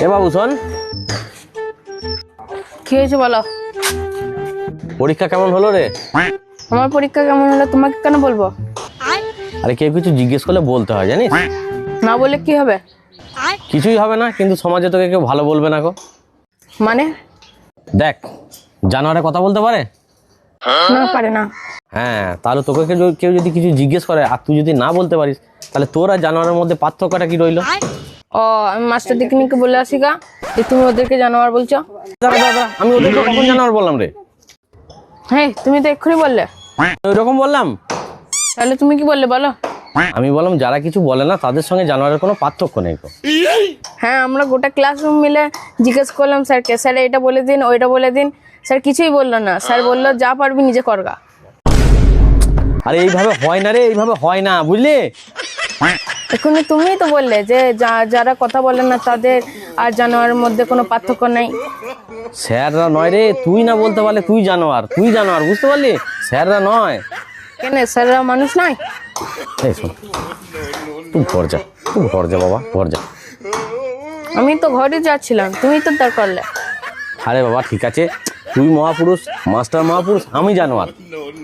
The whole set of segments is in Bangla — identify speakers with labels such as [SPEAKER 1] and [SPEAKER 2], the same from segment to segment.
[SPEAKER 1] এ বাবু শোন।
[SPEAKER 2] কি হয়েছে বলো?
[SPEAKER 1] পরীক্ষা কেমন হলো রে?
[SPEAKER 2] আমার পরীক্ষা কেমন হলো? তোমাকে কেন বলব?
[SPEAKER 1] আরে কেউ কিছু জিজ্ঞেস করলে বলতে হয় জানিস?
[SPEAKER 2] না বলে কি হবে?
[SPEAKER 1] কিছুই হবে না কিন্তু সমাজে তোকে কেউ ভালো বলবে না গো।
[SPEAKER 2] মানে?
[SPEAKER 1] দেখ জানোয়ারে কথা বলতে পারে?
[SPEAKER 2] না পারে না।
[SPEAKER 1] হ্যাঁ তাহলে তোকে কেউ- কেউ যদি কিছু জিজ্ঞেস করে আর তুই যদি না বলতে পারিস তাহলে তোর আর জানোয়ারের মধ্যে পার্থক্যটা কি রইল?
[SPEAKER 2] ও আমি মাস্টার দিকে বলে আসি গা যে তুমি ওদেরকে জানোয়ার বলছো।
[SPEAKER 1] দাঁড়া দাঁড়া, আমি ওদেরকে কখন জানোয়ার বললাম রে?
[SPEAKER 2] হ্যাঁ তুমি তো এক্ষুনি বললে।
[SPEAKER 1] ওই রকম বললাম?
[SPEAKER 2] তাহলে তুমি কি বললে বলো।
[SPEAKER 1] আমি বললাম যারা কিছু বলে না তাদের সঙ্গে জানোয়ারের কোনো পার্থক্য নেই।
[SPEAKER 2] হ্যাঁ আমরা গোটা ক্লাসরুম মিলে জিজ্ঞেস করলাম স্যারকে স্যার এটা বলে দিন ওইটা বলে দিন। স্যার কিছুই বলল না। স্যার বলল যা পারবি নিজে করগা
[SPEAKER 1] আরে এইভাবে হয় না রে এইভাবে হয় না বুঝলি?
[SPEAKER 2] এক্ষুনি তুমিই তো বললে যে যা- যারা কথা বলে না তাদের আর জানোয়ারের মধ্যে কোনো পার্থক্য নেই।
[SPEAKER 1] স্যাররা নয় রে তুই না বলতে পারলে তুই জানোয়ার তুই জানোয়ার বুঝতে পারলি? স্যাররা নয়।
[SPEAKER 2] কেন স্যাররা মানুষ নয়?
[SPEAKER 1] এই শোন তুই ঘর যা তুই ঘর যা বাবা ঘর যা।
[SPEAKER 2] আমি তো ঘরে যাচ্ছিলাম তুমি তো তার করলে।
[SPEAKER 1] আরে বাবা ঠিক আছে তুই মহাপুরুষ মাস্টার মহাপুরুষ আমি জানোয়ার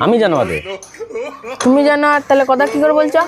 [SPEAKER 1] আমি জানোয়ার রে।
[SPEAKER 2] তুমি জানো আর তাহলে কথা কি করে বলছো?